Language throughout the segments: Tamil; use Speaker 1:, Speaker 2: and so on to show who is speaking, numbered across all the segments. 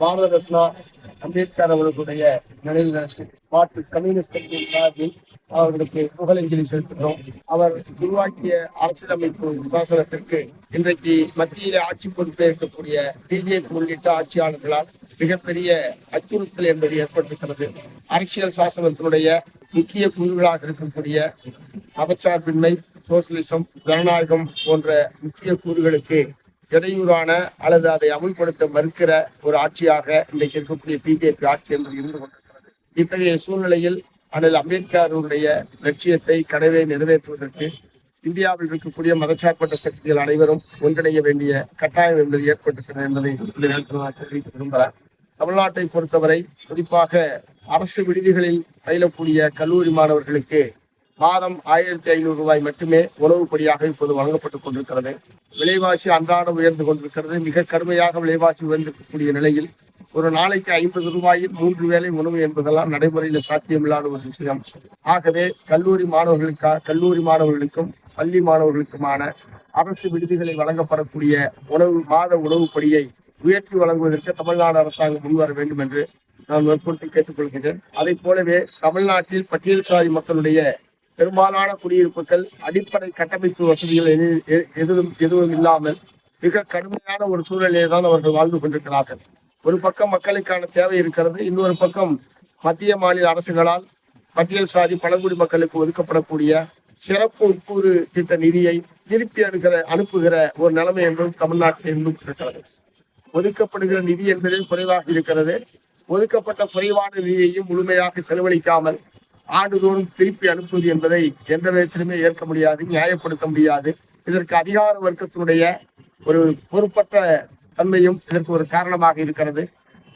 Speaker 1: பாரத ரத்னா அம்பேத்கர் அவர்களுடைய நினைவு மாற்று கம்யூனிஸ்ட் கட்சியின் சார்பில் அவர்களுக்கு புகழஞ்சலி செலுத்துகிறோம். அவர் உருவாக்கிய அரசியலமைப்பு விசாசனத்திற்கு இன்றைக்கு மத்தியில ஆட்சி பொறுப்பே இருக்கக்கூடிய பிஜேபி உள்ளிட்ட ஆட்சியாளர்களால் மிகப்பெரிய அச்சுறுத்தல் என்பது ஏற்பட்டிருக்கிறது. அரசியல் சாசனத்தினுடைய முக்கிய கூறுகளாக இருக்கக்கூடிய அபச்சார்பின்மை சோசியலிசம் ஜனநாயகம் போன்ற முக்கிய கூறுகளுக்கு இடையூறான அல்லது அதை அமுல்படுத்த மறுக்கிற ஒரு ஆட்சியாக இன்றைக்கு இருக்கக்கூடிய பிஜேபி ஆட்சி என்பது இருந்து கொண்டிருக்கிறது. இத்தகைய சூழ்நிலையில் அண்ணல் அம்பேத்கருடைய லட்சியத்தை கனவை நிறைவேற்றுவதற்கு இந்தியாவில் இருக்கக்கூடிய மதச்சார்பற்ற சக்திகள் அனைவரும் ஒன்றிணைய வேண்டிய கட்டாயம் என்பது ஏற்பட்டிருக்கிறது என்பதை இந்த நேரத்தில் நான் தெரிவிக்க விரும்புகிறேன். தமிழ்நாட்டை பொறுத்தவரை குறிப்பாக அரசு விடுதிகளில் பயிலக்கூடிய கல்லூரி மாணவர்களுக்கு மாதம் ஆயிரத்தி ஐநூறு ரூபாய் மட்டுமே உணவுப்படியாக இப்போது வழங்கப்பட்டுக் கொண்டிருக்கிறது. விலைவாசி அன்றாடம் உயர்ந்து கொண்டிருக்கிறது. மிக கடுமையாக விலைவாசி உயர்ந்திருக்கக்கூடிய நிலையில் ஒரு நாளைக்கு ஐம்பது ரூபாயில் மூன்று வேலை உணவு என்பதெல்லாம் நடைமுறையில் சாத்தியமில்லாத ஒரு விஷயம். ஆகவே கல்லூரி மாணவர்களுக்கா கல்லூரி மாணவர்களுக்கும் பள்ளி மாணவர்களுக்குமான அரசு விடுதிகளில் வழங்கப்படக்கூடிய உணவு மாத உணவுப்படியை உயர்த்தி வழங்குவதற்கு தமிழ்நாடு அரசாங்கம் முன்வர வேண்டும் என்று நான் வற்புறுத்தி கேட்டுக்கொள்கிறேன். அதை போலவே தமிழ்நாட்டில் பட்டியல் சாதி மக்களுடைய பெரும்பாலான குடியிருப்புகள் அடிப்படை கட்டமைப்பு வசதிகள் எது- எதுவும் எதுவும் இல்லாமல் மிக கடுமையான ஒரு சூழ்நிலையை தான் அவர்கள் வாழ்ந்து கொண்டிருக்கிறார்கள். ஒரு பக்கம் மக்களுக்கான தேவை இருக்கிறது இன்னொரு பக்கம் மத்திய மாநில அரசுகளால் பட்டியல் சாதி பழங்குடி மக்களுக்கு ஒதுக்கப்படக்கூடிய சிறப்பு உட்கூறு திட்ட நிதியை திருப்பி அனுகிற அனுப்புகிற ஒரு நிலைமை என்றும் தமிழ்நாட்டில் இருந்தும் இருக்கிறது. ஒதுக்கப்படுகிற நிதி என்பதே குறைவாக இருக்கிறது. ஒதுக்கப்பட்ட குறைவான நிதியையும் முழுமையாக செலவழிக்காமல் ஆண்டுதோறும் திருப்பி அனுப்புவது என்பதை எந்த விதத்திலுமே ஏற்க முடியாது நியாயப்படுத்த முடியாது. இதற்கு அதிகார வர்க்கத்தினுடைய ஒரு பொறுப்பற்ற தன்மையும் இதற்கு ஒரு காரணமாக இருக்கிறது.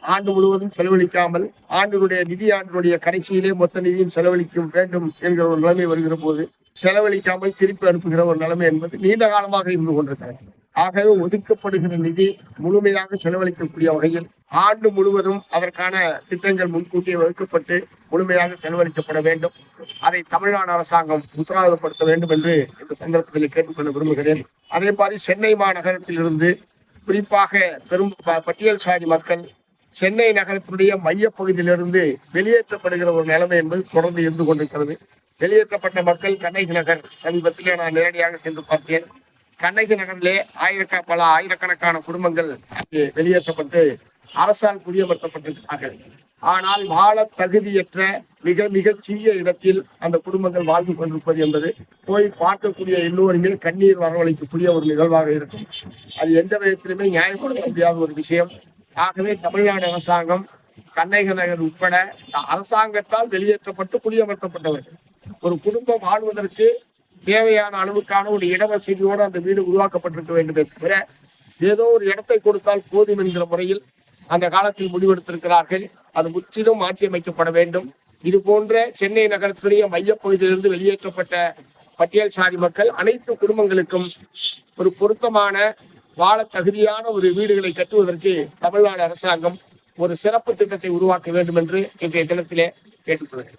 Speaker 1: ஆண்டு முழுவதும் செலவழிக்காமல் ஆண்டினுடைய நிதி ஆண்டினுடைய கடைசியிலே மொத்த நிதியும் செலவழிக்க வேண்டும் என்கிற ஒரு நிலைமை வருகிற போது செலவழிக்காமல் திருப்பி அனுப்புகிற ஒரு நிலைமை என்பது நீண்ட காலமாக இருந்து கொண்டிருக்கிறது. ஆகவே ஒதுக்கப்படுகிற நிதி முழுமையாக செலவழிக்கக்கூடிய வகையில் ஆண்டு முழுவதும் அதற்கான திட்டங்கள் முன்கூட்டியே வகுக்கப்பட்டு முழுமையாக செலவழிக்கப்பட வேண்டும். அதை தமிழ்நாடு அரசாங்கம் உத்தரவாதப்படுத்த வேண்டும் என்று இந்த சந்தர்ப்பத்தில் கேட்டுக்கொள்ள விரும்புகிறேன். அதே மாதிரி சென்னை மாநகரத்திலிருந்து குறிப்பாக பெரும் ப- பட்டியல் சாதி மக்கள் சென்னை நகரத்தினுடைய மையப்பகுதியிலிருந்து வெளியேற்றப்படுகிற ஒரு நிலைமை என்பது தொடர்ந்து இருந்து கொண்டிருக்கிறது. வெளியேற்றப்பட்ட மக்கள் கண்ணகி நகர் சமீபத்திலே நான் நேரடியாக சென்று பார்த்தேன். கண்ணகி நகரிலே ஆயிரக்க பல ஆயிரக்கணக்கான குடும்பங்கள் வெளியேற்றப்பட்டு அரசால் குடியமர்த்தப்பட்டிருக்கிறார்கள். ஆனால் வாழ தகுதியற்ற மிக மிக சிறிய இடத்தில் அந்த குடும்பங்கள் வாழ்ந்து கொண்டிருப்பது என்பது போய் பார்க்கக்கூடிய எல்லோருமே கண்ணீர் வரவழைக்கக்கூடிய ஒரு நிகழ்வாக இருக்கும். அது எந்த விதத்திலுமே நியாயப்படுத்த முடியாத ஒரு விஷயம். ஆகவே தமிழ்நாடு அரசாங்கம் கண்ணகி நகர் உட்பட அரசாங்கத்தால் வெளியேற்றப்பட்டு குடியமர்த்தப்பட்டவர்கள் ஒரு குடும்பம் வாழ்வதற்கு தேவையான அளவுக்கான ஒரு இடவசதியோடு அந்த வீடு உருவாக்கப்பட்டிருக்க வேண்டுமே தவிர ஏதோ ஒரு இடத்தை கொடுத்தால் போதும் என்கிற முறையில் அந்த காலத்தில் முடிவெடுத்திருக்கிறார்கள். அது முற்றிலும் மாற்றியமைக்கப்பட வேண்டும். இது போன்ற சென்னை நகரத்துடைய மையப்பகுதியிலிருந்து வெளியேற்றப்பட்ட பட்டியல் சாதி மக்கள் அனைத்து குடும்பங்களுக்கும் ஒரு பொருத்தமான வாழ தகுதியான ஒரு வீடுகளை கட்டுவதற்கு தமிழ்நாடு அரசாங்கம் ஒரு சிறப்பு திட்டத்தை உருவாக்க வேண்டும் என்று இன்றைய தினத்திலே கேட்டுக்கொள்கிறேன்.